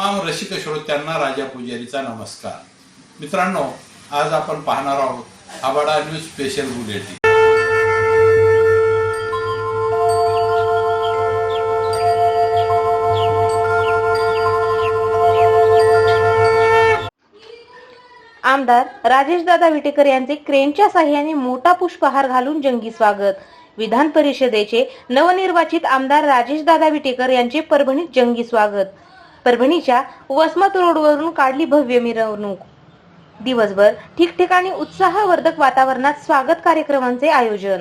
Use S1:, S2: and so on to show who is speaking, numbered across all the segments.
S1: तमाम रसिक श्रोत्यांना राजा पुजारीचा नमस्कार. मित्रांनो आज आपण पाहणार आहोत आबाडा न्यूज स्पेशल बुलेटिन.
S2: आमदार राजेशदादा विटेकर यांचे क्रेनच्या साह्याने मोठा पुष्पहार घालून जंगी स्वागत. विधान परिषदेचे नवनिर्वाचित आमदार राजेशदादा विटेकर यांचे परभणीत जंगी स्वागत. परभणीच्या वसमत रोडवरून काढली भव्य मिरवणूक. दिवसभर ठिकठिकाणी उत्साहवर्धक वातावरणात स्वागत कार्यक्रमांचे आयोजन.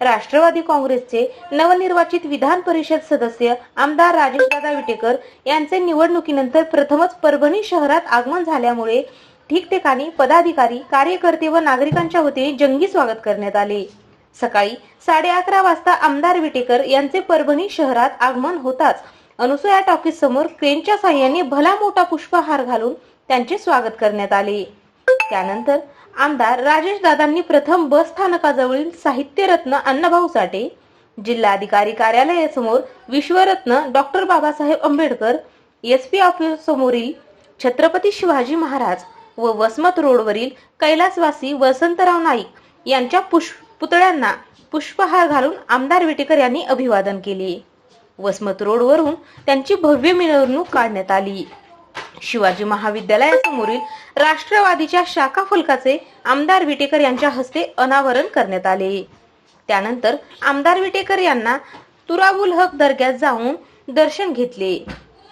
S2: राष्ट्रवादी काँग्रेसचे नवनिर्वाचित विधान परिषद सदस्य आमदार राजेशदादा विटेकर यांचे निवडणुकीनंतर प्रथमच परभणी शहरात आगमन झाल्यामुळे ठिकठिकाणी पदाधिकारी कार्यकर्ते व नागरिकांच्या वतीने जंगी स्वागत करण्यात आले. सकाळी साडे अकरा वाजता आमदार विटेकर यांचे परभणी शहरात आगमन होताच अनुसया टॉकीज समोर क्रेनच्या साह्याने भला मोठा पुष्पहार घालून त्यांचे स्वागत करण्यात आले. त्यानंतर आमदार राजेश दादांनी प्रथम बस स्थानकाजवळील साहित्यरत्न अण्णाभाऊ साठे जिल्हाधिकारी कार्यालयासमोर विश्वरत्न doctor Babasaheb Ambedkar S P office समोरील छत्रपती शिवाजी महाराज व वसमत रोडवरील कैलासवासी वसंतराव नाईक यांच्या पुष्प पुतळ्यांना पुष्पहार घालून आमदार विटेकर यांनी अभिवादन केले. वसमत रोडवरून त्यांची भव्य मिरवणूक काढण्यात आली. शिवाजी महाविद्यालयासमोरील राष्ट्रवादीच्या शाखा फलकाचे आमदार विटेकर यांच्या हस्ते अनावरण करण्यात आले. त्यानंतर आमदार विटेकर यांना तुराबुल हक दर्ग्यात जाऊन दर्शन घेतले.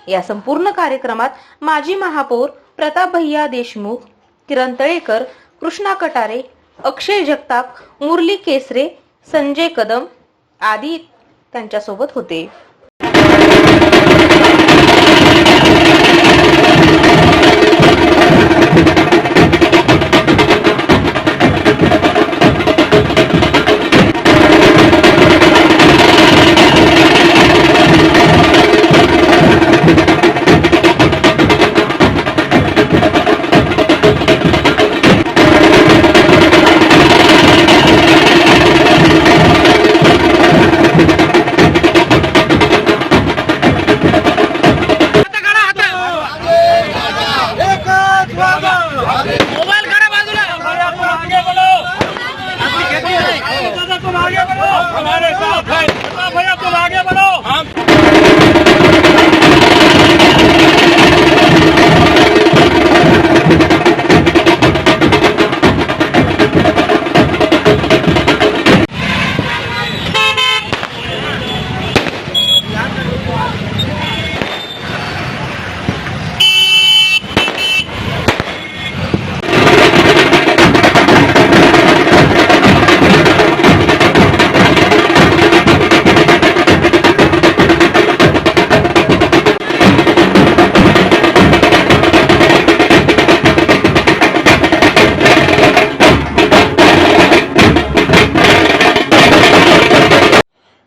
S2: या संपूर्ण कार्यक्रमात माजी महापौर प्रताप भैया देशमुख किरण तळेकर कृष्णा कटारे अक्षय जगताप मुरली केसरे संजय कदम आदी त्यांच्यासोबत होते.